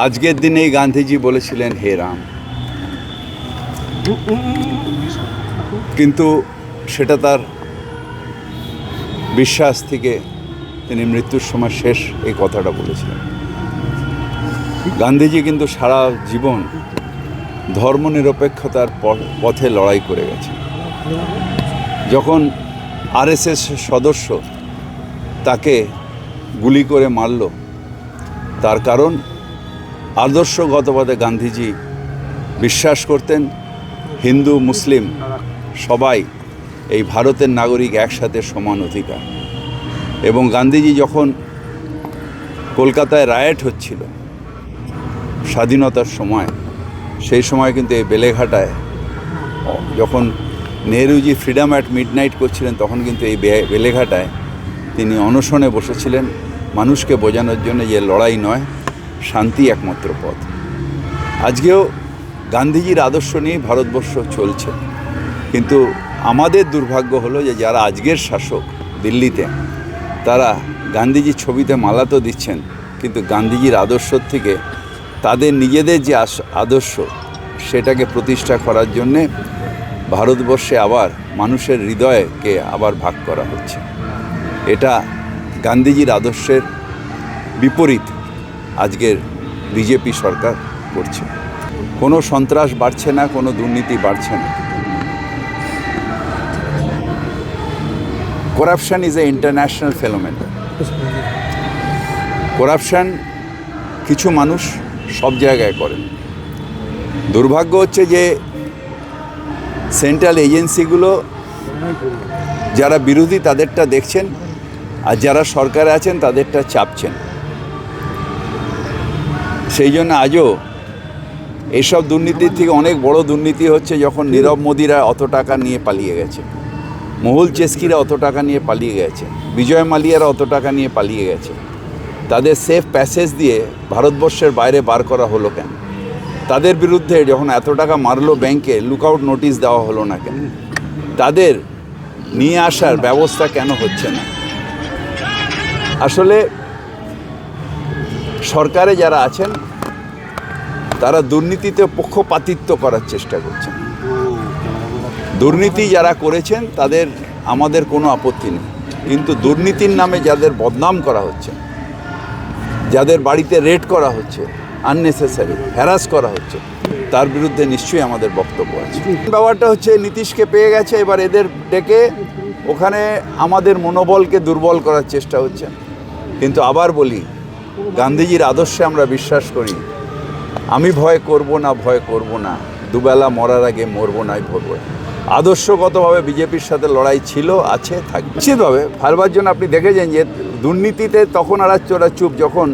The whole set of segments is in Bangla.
আজকের দিনেই গান্ধীজি বলেছিলেন, হে রাম। কিন্তু সেটা তার বিশ্বাস থেকে তিনি মৃত্যুর সময় শেষ এই কথাটা বলেছিলেন। গান্ধীজি কিন্তু সারা জীবন ধর্মনিরপেক্ষতার পথে লড়াই করে গেছে যখন আরএসএস সদস্য তাকে গুলি করে মারল, তার কারণ আদর্শগতভাবে গান্ধীজি বিশ্বাস করতেন, হিন্দু, মুসলিম সবাই এই ভারতের নাগরিক একসাথে সমান অধিকার। এবং গান্ধীজি যখন কলকাতায় রায়েট হচ্ছিল স্বাধীনতার সময়, সেই সময় কিন্তু এই বেলেঘাটায় যখন নেহরুজি ফ্রিডম অ্যাট মিডনাইট করছিলেন, তখন কিন্তু এই বেলেঘাটায় তিনি অনশনে বসেছিলেন। মানুষকে বোঝানোর জন্য যে লড়াই নয় শান্তি একমাত্র পথ। আজকেও গান্ধীজির আদর্শ নিয়েই ভারতবর্ষ চলছে। কিন্তু আমাদের দুর্ভাগ্য হলো যে যারা আজকের শাসক দিল্লিতে, তারা গান্ধীজির ছবিতে মালা তো দিচ্ছেন, কিন্তু গান্ধীজির আদর্শ থেকে তাদের নিজেদের যে আদর্শ, সেটাকে প্রতিষ্ঠা করার জন্যে ভারতবর্ষে আবার মানুষের হৃদয়কে আবার ভাগ করা হচ্ছে। এটা গান্ধীজির আদর্শের বিপরীত। আজকের বিজেপি সরকার করছে। কোনো সন্ত্রাস বাড়ছে না, কোনো দুর্নীতি বাড়ছে না। Corruption is a international phenomenon corruption কিছু মানুষ সব জায়গায় করে। দুর্ভাগ্য হচ্ছে যে সেন্ট্রাল এজেন্সিগুলো যারা বিরোধী তাদেরটা দেখছেন আর যারা সরকারে আছেন তাদেরটা চাপছেন। সেই জন্য আজও এইসব দুর্নীতির থেকে অনেক বড় দুর্নীতি হচ্ছে যখন নীরব মোদিরা অত টাকা নিয়ে পালিয়ে গেছে। মহুল চেস্কিরা অত টাকা নিয়ে পালিয়ে গেছে। বিজয় মালিয়ারা অত টাকা নিয়ে পালিয়ে গেছে। তাদের সেফ প্যাসেজ দিয়ে ভারতবর্ষের বাইরে বার করা হলো কেন? তাদের বিরুদ্ধে যখন এত টাকা মারলো ব্যাংকে লুকআউট নোটিশ দেওয়া হলো না কেন? তাদের নিয়ে আসার ব্যবস্থা কেন হচ্ছে না? আসলে সরকারে যারা আছেন, তারা দুর্নীতিতে পক্ষপাতিত্ব করার চেষ্টা করছেন। দুর্নীতি যারা করেছেন, তাদের আমাদের কোনো আপত্তি নেই। কিন্তু দুর্নীতির নামে যাদের বদনাম করা হচ্ছে, যাদের বাড়িতে রেড করা হচ্ছে আননেসেসারি হ্যারাস করা হচ্ছে, তার বিরুদ্ধে নিশ্চয়ই আমাদের বক্তব্য আছে। ব্যাপারটা হচ্ছে নীতিশকে পেয়ে গেছে, এবার এদের ডেকে ওখানে আমাদের মনোবলকে দুর্বল করার চেষ্টা হচ্ছে। কিন্তু আবার বলি গান্ধীজির আদর্শে আমরা বিশ্বাস করি। আমি ভয় করব না, ভয় করব না। দুবেলা মরার আগে মরব নাই ভরবো। আদর্শগতভাবে বিজেপির সাথে লড়াই ছিল, আছে, থাকবে। নিশ্চিতভাবে হারবার জন্য আপনি দেখেছেন যে দুর্নীতিতে তখন আর চোরা চুপ, যখন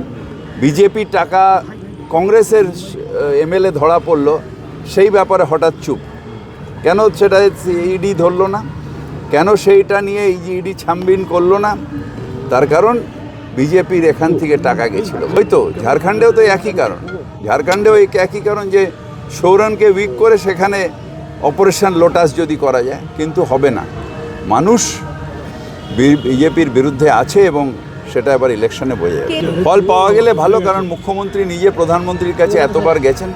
বিজেপি টাকা কংগ্রেসের এমএলএ ধরা পড়ল, সেই ব্যাপারে হঠাৎ চুপ। কেন সেটা ইডি ধরলো না? কেন সেইটা নিয়ে এই যে ইডি ছানবিন করল না? তার কারণ বিজেপির এখান থেকে টাকা গেছিল। ওই তো ঝাড়খণ্ডেও তো একই কারণ। ঝাড়খণ্ডেও একই কারণ যে সৌরনকে উইক করে সেখানে অপারেশন লোটাস যদি করা যায় কিন্তু হবে না। মানুষ বিজেপির বিরুদ্ধে আছে এবং সেটা এবার ইলেকশনে বোঝা যাবে। ফল পাওয়া গেলে ভালো কারণ মুখ্যমন্ত্রী নিজে প্রধানমন্ত্রীর কাছে এতবার গেছেন।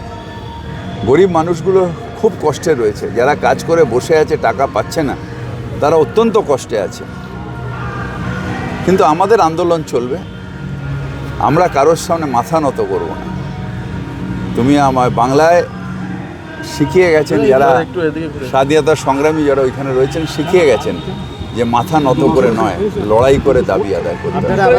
গরিব মানুষগুলো খুব কষ্টে রয়েছে। যারা কাজ করে বসে আছে টাকা পাচ্ছে না তারা অত্যন্ত কষ্টে আছে। কিন্তু আমাদের আন্দোলন চলবে। আমরা কারোর সামনে মাথা নত করব না। তুমি আমার বাংলায় শিখিয়ে গেছেন যারা স্বাধীনতা সংগ্রামী যারা ওইখানে রয়েছেন শিখিয়ে গেছেন যে মাথা নত করে নয় লড়াই করে দাবি আদায় করতে